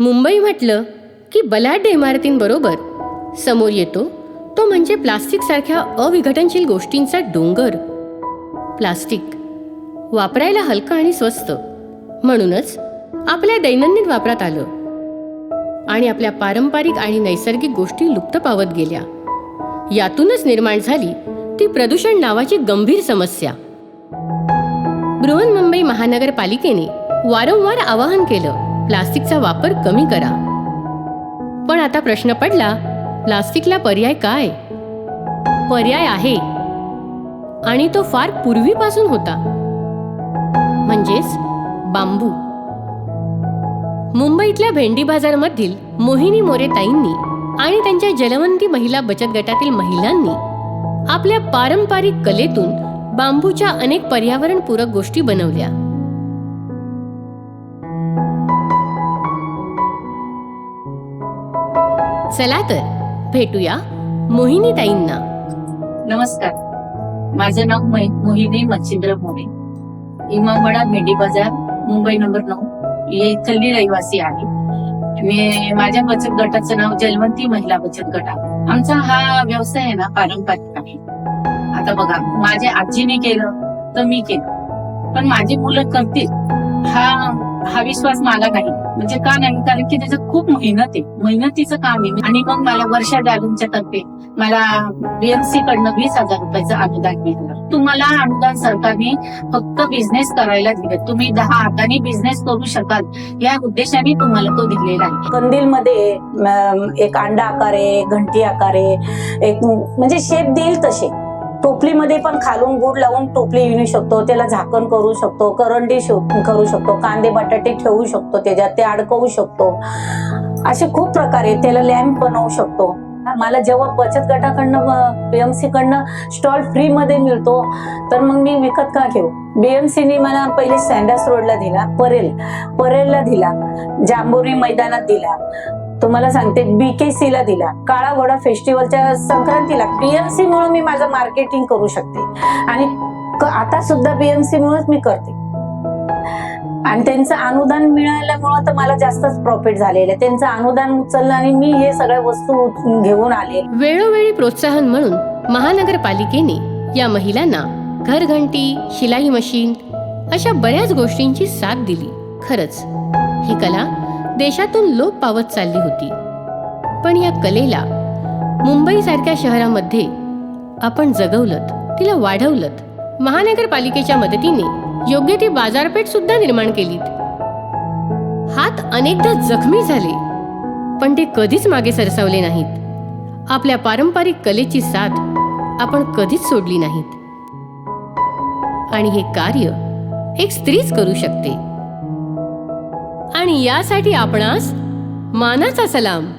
मुंबई म्हटलं की बलाढ्य इमारतींबरोबर समोर येतो तो म्हणजे प्लास्टिकसारख्या अविघटनशील गोष्टींचा डोंगर. प्लास्टिक वापरायला हलकं आणि स्वस्त. म्हणूनच आपल्या दैनंदिन वापरात आलं. आणि आपल्या पारंपरिक आणि नैसर्गिक गोष्टी लुप्त पावत गेल्या. यातूनच निर्माण झाली ती प्रदूषण नावाची गंभीर समस्या. बृहन्मुंबई महानगरपालिकेने वारंवार आवाहन केलं प्लास्टिकचा वापर कमी करा. पण आता प्रश्न पडला प्लास्टिकला पर्याय काय? पर्याय आहे. आणि तो फार पूर्वीपासून होता. म्हणजेच बांबू. मुंबईतल्या भेंडी बाजारमधील मोहिनी मोरे ताईंनी आणि त्यांच्या जलवंती महिला बचत गटातील महिलांनी आपल्या पारंपरिक कलेतून बांबूच्या अनेक पर्यावरणपूरक गोष्टी बनवल्या. चला तर. भेटूया मोहिनी ताईंना नमस्कार. माझं नाव मै- मोहिनी मच्छिंद्र मोरे. इमामवाडा मेंढी बाजार मुंबई नंबर नऊ. हे इथली रहिवासी आहे. मी माझ्या बचत गटाचं नाव जलवंती महिला बचत गट आहे. आमचा हा व्यवसाय आहे ना पारंपरिक आहे. आता बघा माझ्या आजीने केलं तर मी केलं. पण माझी मुलं करतील हा हा विश्वास मला नाही. म्हणजे का नाही? कारण की त्याच्यात खूप मेहनत आहे. मेहनतीचं काम आहे. आणि मग मला वर्षा जालूनच्या तर्फे मला बीएमसी कडनं वीस हजार रुपयाचं अनुदान मिळालं. तुम्हाला अनुदान सरकारने फक्त बिझनेस करायला दिलं. तुम्ही दहा हाताने बिझनेस करू शकाल. या उद्देशाने तुम्हाला तो दिलेला आहे. कंदील मध्ये एक अंडा आकार आहे घंटी आकार आहे एक म्हणजे शेप देईल तसे. टोपलीमध्ये पण खालून गुड लावून टोपली येऊ शकतो त्याला झाकण करू शकतो करंडी शो- करू शकतो कांदे बटाटे ठेवू शकतो त्याच्यात ते अडकवू शकतो. असे खूप प्रकार आहेत त्याला लॅम्प बनवू शकतो. मला जेव्हा बचत गटाकडनं बीएमसी कडनं स्टॉल फ्री मध्ये मिळतो तर मग मी विकत का घेऊ? बीएमसीने मला पहिले सँडस रोडला दिला परेल परेलला दिला जांभोरी मैदानात दिला. तुम्हाला सांगते बीकेसी ला दिला. काळा घोडा फेस्टिवलच्या संक्रांतीला पीएमसी मुळे मी माझं मार्केटिंग करू शकते. आणि आता सुद्धा बीएमसी मुळेच मी करते. आणि त्यांचं अनुदान मिळाल्यामुळं तर मला जास्तच प्रॉफिट झालेलं आहे. त्यांचं अनुदान उचललं आणि मी हे सगळ्या वस्तू घेऊन आले. वेळोवेळी प्रोत्साहन म्हणून महानगरपालिकेने या महिलांना घरघंटी शिलाई मशीन अशा बऱ्याच गोष्टींची साथ दिली. खरंच ही कला देशातून लोप पावत चालली होती. पण या कलेला मुंबईसारख्या शहरामध्ये आपण जगवलत तिला वाढवलत महानगरपालिकेच्या मदतीने योग्य ती बाजारपेठ सुद्धा निर्माण केलीत. हात अनेकदा जखमी झाले पण ते कधीच मागे सरसावले नाहीत. आपल्या पारंपरिक कलेची साथ आपण कधीच सोडली नाहीत. आणि हे कार्य एक स्त्रीच करू शकते. आणि यासाठी आपणास मानाचा सलाम.